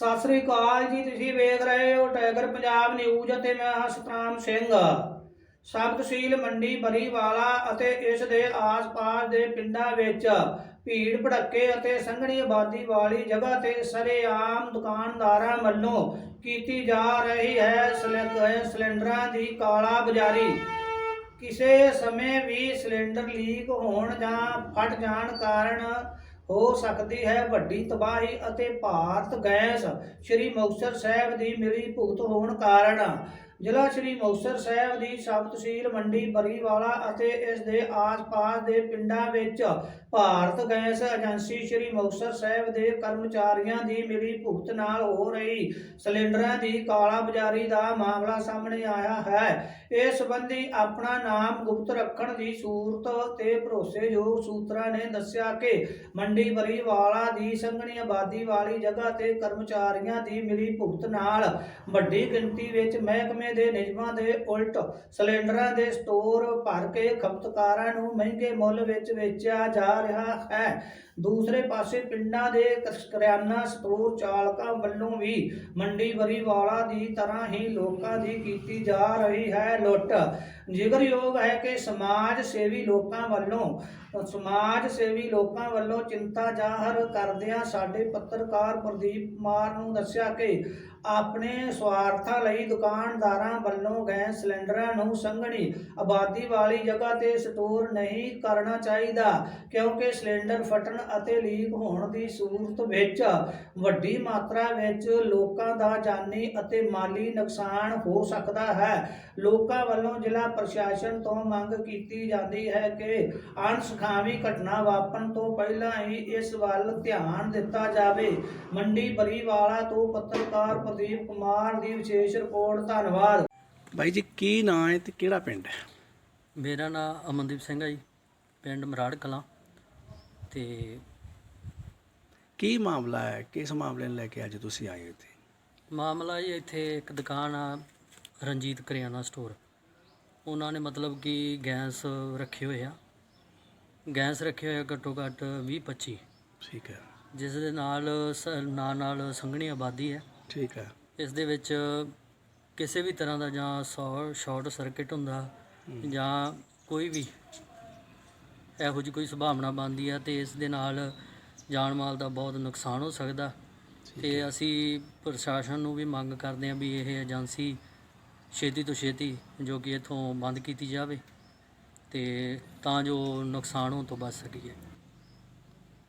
ਸਤਿ ਸ੍ਰੀ ਅਕਾਲ ਜੀ, ਤੁਸੀਂ ਵੇਖ ਰਹੇ ਹੋ ਟਾਈਗਰ ਪੰਜਾਬ ਨਿਊਜ਼ ਅਤੇ ਮੈਂ ਹਾਂ ਸਤਨਾਮ ਸਿੰਘ। ਸਬ ਤਹਿਸੀਲ ਮੰਡੀ ਬਰੀਵਾਲਾ ਅਤੇ ਇਸ ਦੇ ਆਸ-ਪਾਸ ਦੇ ਪਿੰਡਾਂ ਵਿੱਚ ਭੀੜ ਭੜੱਕੇ ਅਤੇ ਸੰਘਣੀ ਆਬਾਦੀ ਵਾਲੀ ਜਗ੍ਹਾ ਤੇ ਸਰੇਆਮ ਦੁਕਾਨਦਾਰਾਂ ਵੱਲੋਂ ਕੀਤੀ ਜਾ ਰਹੀ ਹੈ ਸਿਲੰ- ਸਿਲੰਡਰਾਂ ਦੀ ਕਾਲਾ ਬਾਜ਼ਾਰੀ ਕਿਸੇ ਸਮੇਂ ਵੀ ਸਿਲੰਡਰ ਲੀਕ ਹੋਣ ਜਾਂ ਫਟ ਜਾਣ ਕਾਰਨ ਹੋ ਸਕਦੀ ਹੈ ਵੱਡੀ ਤਬਾਹੀ ਅਤੇ ਭਾਰਤ ਗੈਸ ਸ਼੍ਰੀ ਮੁਕਤਸਰ ਸਾਹਿਬ ਦੀ ਮਿਲੀ ਭੁਗਤ ਹੋਣ ਕਾਰਨ। ਜ਼ਿਲ੍ਹਾ ਸ਼੍ਰੀ ਮੁਕਤਸਰ ਸਾਹਿਬ ਦੀ ਸਬ ਤਹਿਸੀਲ ਮੰਡੀ ਬਰੀਵਾਲਾ ਅਤੇ ਇਸ ਦੇ ਆਸ-ਪਾਸ ਦੇ ਪਿੰਡਾਂ ਵਿੱਚ ਭਾਰਤ ਗੈਸ ਏਜੰਸੀ ਸ਼੍ਰੀ ਮੁਕਤਸਰ ਸਾਹਿਬ ਦੇ ਕਰਮਚਾਰੀਆਂ ਦੀ ਮਿਲੀ ਭੁਗਤ ਨਾਲ ਹੋ ਰਹੀ ਸਿਲੰਡਰਾਂ ਦੀ ਕਾਲਾ ਬਾਜ਼ਾਰੀ ਦਾ ਮਾਮਲਾ ਸਾਹਮਣੇ ਆਇਆ ਹੈ। ਇਸ ਸੰਬੰਧੀ ਆਪਣਾ ਨਾਮ ਗੁਪਤ ਰੱਖਣ ਦੀ ਸੂਰਤ ਤੇ ਭਰੋਸੇਯੋਗ ਸੂਤਰਾਂ ਨੇ ਦੱਸਿਆ ਕਿ ਮੰਡੀ ਬਰੀਵਾਲਾ ਦੀ ਸੰਘਣੀ ਆਬਾਦੀ ਵਾਲੀ ਜਗ੍ਹਾ ਤੇ ਕਰਮਚਾਰੀਆਂ ਦੀ ਮਿਲੀ ਭੁਗਤ ਨਾਲ ਵੱਡੀ ਗਿਣਤੀ ਵਿੱਚ ਮਹਿਕਮੇ ਦੇ ਨਿਯਮਾਂ ਦੇ ਉਲਟ ਸਿਲੰਡਰਾਂ ਦੇ ਸਟੋਰ ਭਰ ਕੇ ਖਪਤਕਾਰਾਂ ਨੂੰ ਮਹਿੰਗੇ ਮੁੱਲ ਵਿੱਚ ਵੇਚਿਆ ਜਾ ਰਿਹਾ ਹੈ। ਦੂਸਰੇ ਪਾਸੇ ਪਿੰਡਾਂ ਦੇ ਕਰਿਆਨਾ ਸਟੋਰ ਚਾਲਕਾਂ ਵੱਲੋਂ ਵੀ ਮੰਡੀ ਬਰੀਵਾਲਾ ਦੀ ਤਰ੍ਹਾਂ ਹੀ ਲੋਕਾਂ ਦੀ ਕੀਤੀ ਜਾ ਰਹੀ ਹੈ ਲੁੱਟ। ਜ਼ਿਕਰਯੋਗ ਹੈ ਕਿ ਸਮਾਜ ਸੇਵੀ ਲੋਕਾਂ ਵੱਲੋਂ, ਸਮਾਜ ਸੇਵੀ ਲੋਕਾਂ ਵੱਲੋਂ ਚਿੰਤਾ ਜ਼ਾਹਰ ਕਰਦਿਆਂ ਸਾਡੇ ਪੱਤਰਕਾਰ ਪ੍ਰਦੀਪ ਕੁਮਾਰ ਨੂੰ ਦੱਸਿਆ ਕਿ ਆਪਣੇ ਸਵਾਰਥਾਂ ਲਈ ਦੁਕਾਨਦਾਰਾਂ ਵੱਲੋਂ ਗੈਸ ਸਿਲੰਡਰਾਂ ਨੂੰ ਸੰਘਣੀ ਆਬਾਦੀ ਵਾਲੀ ਜਗ੍ਹਾ ਤੇ ਸਟੋਰ ਨਹੀਂ ਕਰਨਾ ਚਾਹੀਦਾ, ਕਿਉਂਕਿ ਸਿਲੰਡਰ ਫਟਣ ਅਤੇ ਲੀਕ ਹੋਣ ਦੀ ਸੂਰਤ ਵਿੱਚ ਵੱਡੀ ਮਾਤਰਾ ਵਿੱਚ ਲੋਕਾਂ ਦਾ ਜਾਨੀ ਅਤੇ ਮਾਲੀ ਨੁਕਸਾਨ ਹੋ ਸਕਦਾ ਹੈ। ਲੋਕਾਂ ਵੱਲੋਂ ਜ਼ਿਲ੍ਹਾ ਪ੍ਰਸ਼ਾਸਨ ਤੋਂ ਮੰਗ ਕੀਤੀ ਜਾਂਦੀ ਹੈ ਕਿ ਅਣਸੁਖਾਵੀ ਘਟਨਾ ਵਾਪਰਨ ਤੋਂ ਪਹਿਲਾਂ ਹੀ ਇਸ ਵੱਲ ਧਿਆਨ ਦਿੱਤਾ ਜਾਵੇ। ਮੰਡੀ ਬਰੀਵਾਲਾ ਤੋਂ ਪੱਤਰਕਾਰ ਪ੍ਰਦੀਪ ਕੁਮਾਰ ਦੀ ਵਿਸ਼ੇਸ਼ ਰਿਪੋਰਟ ਧੰਨਵਾਦ। ਬਾਈ ਜੀ ਕੀ ਨਾਂ ਹੈ ਤੇ ਕਿਹੜਾ ਪਿੰਡ ਹੈ? ਮੇਰਾ ਨਾਮ ਅਮਨਦੀਪ ਸਿੰਘ ਹੈ ਜੀ ਪਿੰਡ ਮਰਾੜ ਕਲਾਂ। ਤੇ ਕੀ ਮਾਮਲਾ ਹੈ? ਕਿਸ ਮਾਮਲੇ ਨੂੰ ਲੈ ਕੇ ਅੱਜ ਤੁਸੀਂ ਆਏ ਹੋ ਇੱਥੇ? ਮਾਮਲਾ ਜੀ ਇੱਥੇ ਇੱਕ ਦੁਕਾਨ ਆ ਰਣਜੀਤ ਕਰਿਆਨਾ ਸਟੋਰ। ਉਹਨਾਂ ਨੇ ਮਤਲਬ ਕਿ ਗੈਸ ਰੱਖੇ ਹੋਏ ਆ। ਗੈਸ ਰੱਖੇ ਹੋਏ ਆ ਘੱਟੋ ਘੱਟ 20 25 ਠੀਕ ਹੈ। ਜਿਸ ਦੇ ਨਾਲ ਸ- ਨਾਲ ਨਾਲ ਸੰਘਣੀ ਆਬਾਦੀ ਹੈ। ਠੀਕ ਹੈ। ਇਸ ਦੇ ਵਿੱਚ ਕਿਸੇ ਵੀ ਤਰ੍ਹਾਂ ਦਾ ਜਾਂ ਸ਼ਾਰਟ ਸਰਕਟ ਹੁੰਦਾ ਜਾਂ ਕੋਈ ਵੀ ਇਹੋ ਜਿਹੀ ਕੋਈ ਸੰਭਾਵਨਾ ਬਣਦੀ ਆ ਤੇ ਇਸ ਦੇ ਨਾਲ ਜਾਨ ਮਾਲ ਦਾ ਬਹੁਤ ਨੁਕਸਾਨ ਹੋ ਸਕਦਾ। ਤੇ ਅਸੀਂ ਪ੍ਰਸ਼ਾਸਨ ਨੂੰ ਵੀ ਮੰਗ ਕਰਦੇ ਹਾਂ ਵੀ ਇਹ ਏਜੰਸੀ ਛੇਤੀ ਤੋਂ ਛੇਤੀ ਜੋ ਕਿ ਇਥੋਂ ਬੰਦ ਕੀਤੀ ਜਾਵੇ ਤੇ ਤਾਂ ਜੋ ਨੁਕਸਾਨ ਹੋਣ ਤੋਂ ਬਚ ਸਕੀਏ।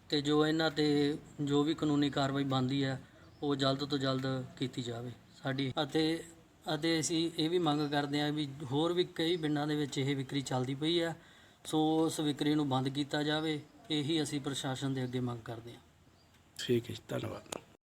ਤੇ ਜੋ ਇਹਨਾਂ ਤੇ ਜੋ ਵੀ ਕਾਨੂੰਨੀ ਕਾਰਵਾਈ ਬਣਦੀ ਹੈ, ਉਹ ਜਲਦ ਤੋਂ ਜਲਦ ਕੀਤੀ ਜਾਵੇ। ਸਾਡੀ ਅਤੇ ਅਤੇ ਅਸੀਂ ਇਹ ਵੀ ਮੰਗ ਕਰਦੇ ਹਾਂ ਵੀ ਹੋਰ ਵੀ ਕਈ ਪਿੰਡਾਂ ਦੇ ਵਿੱਚ ਇਹ ਵਿਕਰੀ ਚੱਲਦੀ ਪਈ ਹੈ, ਸੋ ਉਸ ਵਿਕਰੀ ਨੂੰ ਬੰਦ ਕੀਤਾ ਜਾਵੇ, ਇਹੀ ਅਸੀਂ ਪ੍ਰਸ਼ਾਸਨ ਦੇ ਅੱਗੇ ਮੰਗ ਕਰਦੇ ਹਾਂ। ਠੀਕ ਹੈ ਧੰਨਵਾਦ।